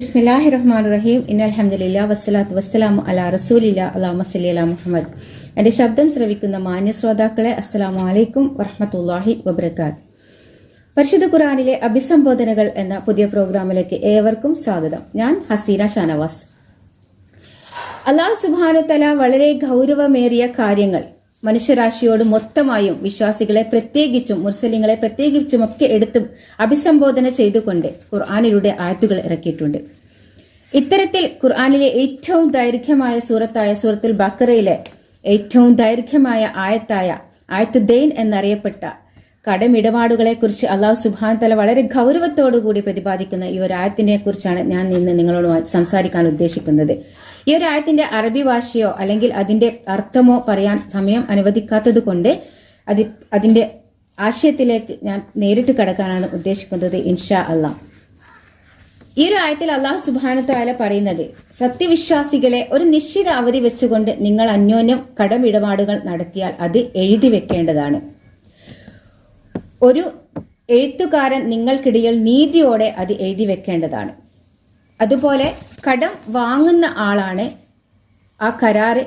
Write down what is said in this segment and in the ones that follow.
ബിസ്മില്ലാഹി റഹ്മാൻ റഹീം ഇന്നൽഹമ്മദില്ല വസ്സലാത്തു വസ്സലാമു അലാ റസൂലില്ല അലാമ സല്ലി അലാ മുഹമ്മദ് എന്റെ ശബ്ദം ശ്രവിക്കുന്ന മാന്യ ശ്രോതാക്കളെ അസ്സലാമു അലൈക്കും വറഹമത്തല്ലാഹി വബർക്കാത്ത് പരിശുദ്ധ ഖുറാനിലെ അഭിസംബോധനകൾ എന്ന പുതിയ പ്രോഗ്രാമിലേക്ക് ഏവർക്കും സ്വാഗതം. ഞാൻ ഹസീന ഷാനവാസ്. അള്ളാഹു സുബാനു തല വളരെ ഗൗരവമേറിയ കാര്യങ്ങൾ മനുഷ്യരാശിയോട് മൊത്തമായും വിശ്വാസികളെ പ്രത്യേകിച്ചും മുർസലിങ്ങളെ പ്രത്യേകിച്ചും ഒക്കെ എടുത്തും അഭിസംബോധന ചെയ്തുകൊണ്ട് ഖുർആാനിലൂടെ ആയത്തുകൾ ഇറക്കിയിട്ടുണ്ട്. ഇത്തരത്തിൽ ഖുർആാനിലെ ഏറ്റവും ദൈർഘ്യമായ സൂറത്തായ സൂറത്തുൽ ബക്കറയിലെ ഏറ്റവും ദൈർഘ്യമായ ആയത്തായ ആയത്ത് ദൈൻ എന്നറിയപ്പെട്ട കടമിടപാടുകളെ കുറിച്ച് അള്ളാഹു സുബാൻ തല വളരെ ഗൗരവത്തോടുകൂടി പ്രതിപാദിക്കുന്ന ഈ ഒരു ആയത്തിനെ കുറിച്ചാണ് ഞാൻ ഇന്ന് നിങ്ങളോട് സംസാരിക്കാൻ ഉദ്ദേശിക്കുന്നത്. ഈ ഒരു ആയത്തിന്റെ അറബി ഭാഷയോ അല്ലെങ്കിൽ അതിന്റെ അർത്ഥമോ പറയാൻ സമയം അനുവദിക്കാത്തത് കൊണ്ട് അത് അതിന്റെ ആശയത്തിലേക്ക് ഞാൻ നേരിട്ട് കടക്കാനാണ് ഉദ്ദേശിക്കുന്നത് ഇൻഷാ അള്ളാഹ് ഈ ഒരു ആയത്തിൽ അള്ളാഹു സുബാനത്തായ പറയുന്നത് സത്യവിശ്വാസികളെ ഒരു നിശ്ചിത അവധി വെച്ചുകൊണ്ട് നിങ്ങൾ അന്യോന്യം കടമിടപാടുകൾ നടത്തിയാൽ അത് എഴുതി വെക്കേണ്ടതാണ്. ഒരു എഴുത്തുകാരൻ നിങ്ങൾക്കിടയിൽ നീതിയോടെ അത് എഴുതി വെക്കേണ്ടതാണ്. അതുപോലെ കടം വാങ്ങുന്ന ആളാണ് ആ കരാറിൽ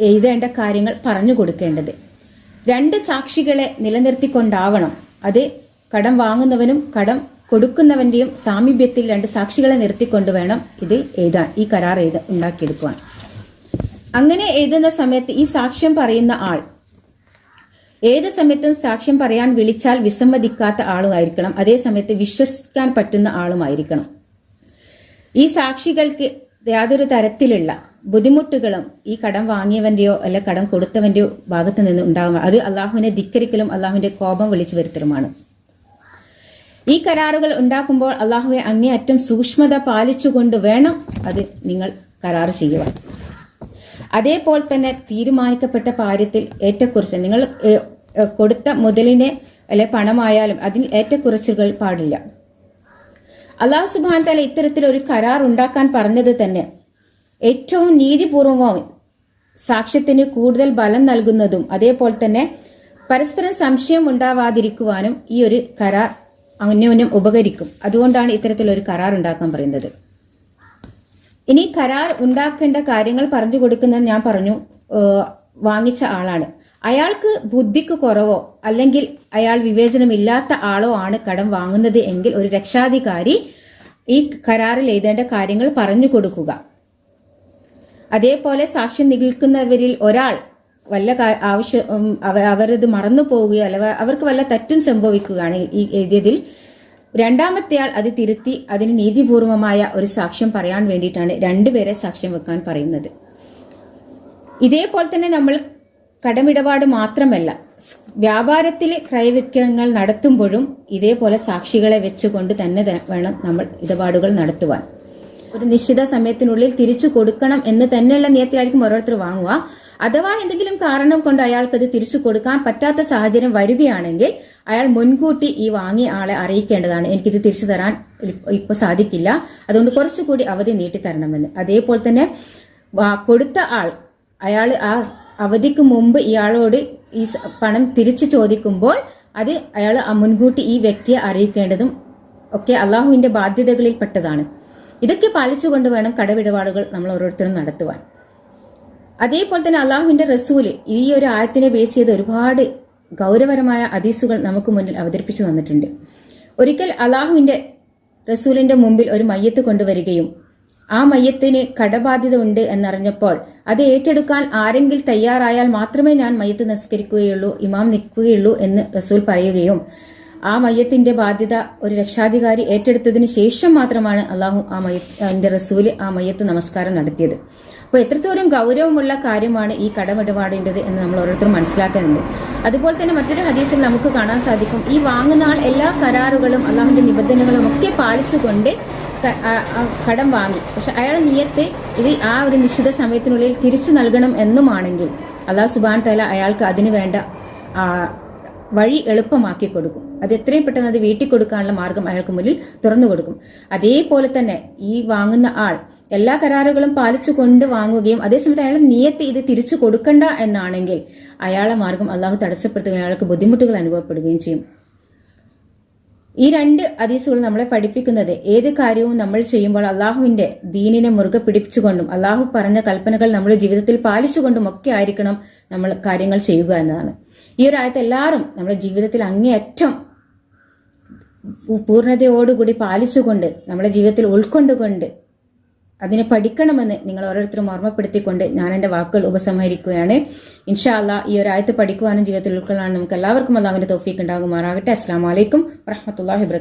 എഴുതേണ്ട കാര്യങ്ങൾ പറഞ്ഞു കൊടുക്കേണ്ടത്. രണ്ട് സാക്ഷികളെ നിലനിർത്തിക്കൊണ്ടാവണം. അത് കടം വാങ്ങുന്നവനും കടം കൊടുക്കുന്നവന്റെയും സാമീപ്യത്തിൽ രണ്ട് സാക്ഷികളെ നിർത്തിക്കൊണ്ട് വേണം ഇത് എഴുതാൻ ഈ കരാർ എഴുത ഉണ്ടാക്കിയെടുക്കുവാൻ. അങ്ങനെ എഴുതുന്ന സമയത്ത് ഈ സാക്ഷ്യം പറയുന്ന ആൾ ഏത് സമയത്തും സാക്ഷ്യം പറയാൻ വിളിച്ചാൽ വിസമ്മതിക്കാത്ത ആളുമായിരിക്കണം. അതേ സമയത്ത് വിശ്വസിക്കാൻ പറ്റുന്ന ആളുമായിരിക്കണം. ഈ സാക്ഷികൾക്ക് യാതൊരു തരത്തിലുള്ള ബുദ്ധിമുട്ടുകളും ഈ കടം വാങ്ങിയവന്റെയോ അല്ല കടം കൊടുത്തവന്റെയോ ഭാഗത്ത് നിന്ന് ഉണ്ടാകുക അത് അള്ളാഹുവിനെ ധിക്കരിക്കലും അള്ളാഹുവിന്റെ കോപം വിളിച്ചു വരുത്തലുമാണ്. ഈ കരാറുകൾ ഉണ്ടാക്കുമ്പോൾ അള്ളാഹുവെ അങ്ങേയറ്റം സൂക്ഷ്മത പാലിച്ചുകൊണ്ട് വേണം അത് നിങ്ങൾ കരാർ ചെയ്യുക അതേപോലെ തന്നെ തീരുമാനിക്കപ്പെട്ട കാര്യത്തിൽ ഏറ്റക്കുറിച്ച് നിങ്ങൾ കൊടുത്ത മുതലിനെ അല്ലെ പണമായാലും അതിൽ ഏറ്റക്കുറച്ചുകൾ പാടില്ല. അള്ളാഹു സുബാൻ തല ഇത്തരത്തിൽ ഒരു കരാർ ഉണ്ടാക്കാൻ പറഞ്ഞത് തന്നെ ഏറ്റവും നീതിപൂർവവും സാക്ഷ്യത്തിന് കൂടുതൽ ബലം നൽകുന്നതും അതേപോലെ തന്നെ പരസ്പരം സംശയം ഉണ്ടാവാതിരിക്കുവാനും ഈ ഒരു കരാർ അന്യോന്യം ഉപകരിക്കും. അതുകൊണ്ടാണ് ഇത്തരത്തിലൊരു കരാർ ഉണ്ടാക്കാൻ പറയുന്നത്. ഇനി കരാർ ഉണ്ടാക്കേണ്ട കാര്യങ്ങൾ പറഞ്ഞു കൊടുക്കുന്ന ഞാൻ പറഞ്ഞു വാങ്ങിച്ച ആളാണ്. അയാൾക്ക് ബുദ്ധിക്ക് കുറവോ അല്ലെങ്കിൽ അയാൾ വിവേചനമില്ലാത്ത ആളോ ആണ് കടം വാങ്ങുന്നത് എങ്കിൽ ഒരു രക്ഷാധികാരി ഈ കരാറിൽ എഴുതേണ്ട കാര്യങ്ങൾ പറഞ്ഞു കൊടുക്കുക. അതേപോലെ സാക്ഷ്യം നിൽക്കുന്നവരിൽ ഒരാൾ വല്ല ആവശ്യം അവരത് മറന്നു പോവുകയോ അല്ല അവർക്ക് വല്ല തെറ്റും സംഭവിക്കുകയാണ് ഈ എഴുതിയതിൽ രണ്ടാമത്തെ ആൾ അത് തിരുത്തി അതിന് നീതിപൂർവമായ ഒരു സാക്ഷ്യം പറയാൻ വേണ്ടിയിട്ടാണ് രണ്ടുപേരെ സാക്ഷ്യം വെക്കാൻ പറയുന്നത്. ഇതേപോലെ തന്നെ നമ്മൾ കടമിടപാട് മാത്രമല്ല വ്യാപാരത്തിൽ ക്രയവിക്രയങ്ങൾ നടത്തുമ്പോഴും ഇതേപോലെ സാക്ഷികളെ വെച്ചുകൊണ്ട് തന്നെ വേണം നമ്മൾ ഇടപാടുകൾ നടത്തുവാൻ. ഒരു നിശ്ചിത സമയത്തിനുള്ളിൽ തിരിച്ചു കൊടുക്കണം എന്ന് തന്നെയുള്ള നിയത്തിലായിരിക്കും ഓരോരുത്തർ വാങ്ങുക. അഥവാ എന്തെങ്കിലും കാരണം കൊണ്ട് അയാൾക്കത് തിരിച്ചു കൊടുക്കാൻ പറ്റാത്ത സാഹചര്യം വരികയാണെങ്കിൽ അയാൾ മുൻകൂട്ടി ഈ വാങ്ങിയ ആളെ അറിയിക്കേണ്ടതാണ്. എനിക്കിത് തിരിച്ചു തരാൻ ഇപ്പൊ സാധിക്കില്ല. അതുകൊണ്ട് കുറച്ചുകൂടി അവധി നീട്ടിത്തരണമെന്ന്. അതേപോലെ തന്നെ കൊടുത്ത ആൾ അയാൾ ആ അവധിക്ക് മുമ്പ് ഇയാളോട് ഈ പണം തിരിച്ചു ചോദിക്കുമ്പോൾ അത് അയാൾ മുൻകൂട്ടി ഈ വ്യക്തിയെ അറിയിക്കേണ്ടതും ഒക്കെ അള്ളാഹുവിന്റെ ബാധ്യതകളിൽ പെട്ടതാണ് ഇതൊക്കെ പാലിച്ചുകൊണ്ട് വേണം കടവിടപാടുകൾ നമ്മൾ ഓരോരുത്തരും നടത്തുവാൻ. അതേപോലെ തന്നെ അള്ളാഹുവിന്റെ റസൂൽ ഈ ഒരു ആയത്തിനെ ബേസ് ചെയ്ത് ഒരുപാട് ഗൗരവരമായ അതീസുകൾ നമുക്ക് മുന്നിൽ അവതരിപ്പിച്ചു തന്നിട്ടുണ്ട്. ഒരിക്കൽ അള്ളാഹുവിന്റെ റസൂലിന്റെ മുമ്പിൽ ഒരു മയ്യത്ത് കൊണ്ടുവരികയും ആ മയ്യത്തിന് കടബാധ്യത ഉണ്ട് എന്നറിഞ്ഞപ്പോൾ അത് ഏറ്റെടുക്കാൻ ആരെങ്കിലും തയ്യാറായാൽ മാത്രമേ ഞാൻ മയ്യത്ത് നിസ്കരിക്കുകയുള്ളൂ ഇമാം നിൽക്കുകയുള്ളൂ എന്ന് റസൂൽ പറയുകയും ആ മയ്യത്തിന്റെ ബാധ്യത ഒരു രക്ഷാധികാരി ഏറ്റെടുത്തതിന് ശേഷം മാത്രമാണ് അള്ളാഹു ആ മയ്യ റസൂൽ ആ മയ്യത്ത് നമസ്കാരം നടത്തിയത്. അപ്പോൾ എത്രത്തോളം ഗൗരവമുള്ള കാര്യമാണ് ഈ കടമിടപാടേണ്ടത് എന്ന് നമ്മൾ ഓരോരുത്തരും മനസ്സിലാക്കുന്നുണ്ട് അതുപോലെ തന്നെ മറ്റൊരു ഹദീസിൽ നമുക്ക് കാണാൻ സാധിക്കും ഈ വാങ്ങുന്ന ആൾ എല്ലാ കരാറുകളും അള്ളാഹുവിന്റെ നിബന്ധനകളും ഒക്കെ പാലിച്ചുകൊണ്ട് കടം വാങ്ങി. പക്ഷെ അയാളെ നിയത്ത് ഇത് ആ ഒരു നിശ്ചിത സമയത്തിനുള്ളിൽ തിരിച്ചു നൽകണം എന്നുമാണെങ്കിൽ അള്ളാഹു സുബാൻ തല അയാൾക്ക് അതിന് വേണ്ട വഴി എളുപ്പമാക്കി കൊടുക്കും. അത് എത്രയും പെട്ടെന്ന് അത് വീട്ടിൽ കൊടുക്കാനുള്ള മാർഗം അയാൾക്ക് മുന്നിൽ തുറന്നു കൊടുക്കും. അതേപോലെ തന്നെ ഈ വാങ്ങുന്ന ആൾ എല്ലാ കരാറുകളും പാലിച്ചു കൊണ്ട് വാങ്ങുകയും അതേസമയത്ത് അയാളെ നിയത്ത് ഇത് തിരിച്ചു കൊടുക്കണ്ട എന്നാണെങ്കിൽ അയാളെ മാർഗം അള്ളാഹു തടസ്സപ്പെടുത്തുകയും അയാൾക്ക് ബുദ്ധിമുട്ടുകൾ അനുഭവപ്പെടുകയും ചെയ്യും. ഈ രണ്ട് അതീസുകൾ നമ്മളെ പഠിപ്പിക്കുന്നത് ഏത് കാര്യവും നമ്മൾ ചെയ്യുമ്പോൾ അള്ളാഹുവിന്റെ ദീനിനെ മുറുകെ പിടിച്ചുകൊണ്ടും അള്ളാഹു പറഞ്ഞ കൽപ്പനകൾ നമ്മുടെ ജീവിതത്തിൽ പാലിച്ചുകൊണ്ടും ഒക്കെ ആയിരിക്കണം നമ്മൾ കാര്യങ്ങൾ ചെയ്യുക എന്നതാണ്. ഈ ഒരു ആയത്ത് എല്ലാവരും നമ്മുടെ ജീവിതത്തിൽ അങ്ങേയറ്റം പൂർണതയോടുകൂടി പാലിച്ചുകൊണ്ട് നമ്മുടെ ജീവിതത്തിൽ ഉൾക്കൊണ്ടുകൊണ്ട് അതിനെ പഠിക്കണമെന്ന് നിങ്ങൾ ഓരോരുത്തരും ഓർമ്മപ്പെടുത്തിക്കൊണ്ട് ഞാൻ എന്റെ വാക്കുകൾ ഉപസംഹരിക്കുകയാണ്. ഇൻഷാ അല്ലാ ഈ ഒരു ആയത്ത് പഠിക്കുവാനും ജീവിതത്തിൽ ഉൾക്കൊള്ളാനും നമുക്ക് എല്ലാവർക്കും അള്ളാഹുവിന്റെ തോഫീക്ക് ഉണ്ടാകുമാറാകട്ടെ. അസ്സാം വലൈക്കും വറഹമത്തല്ലാഹി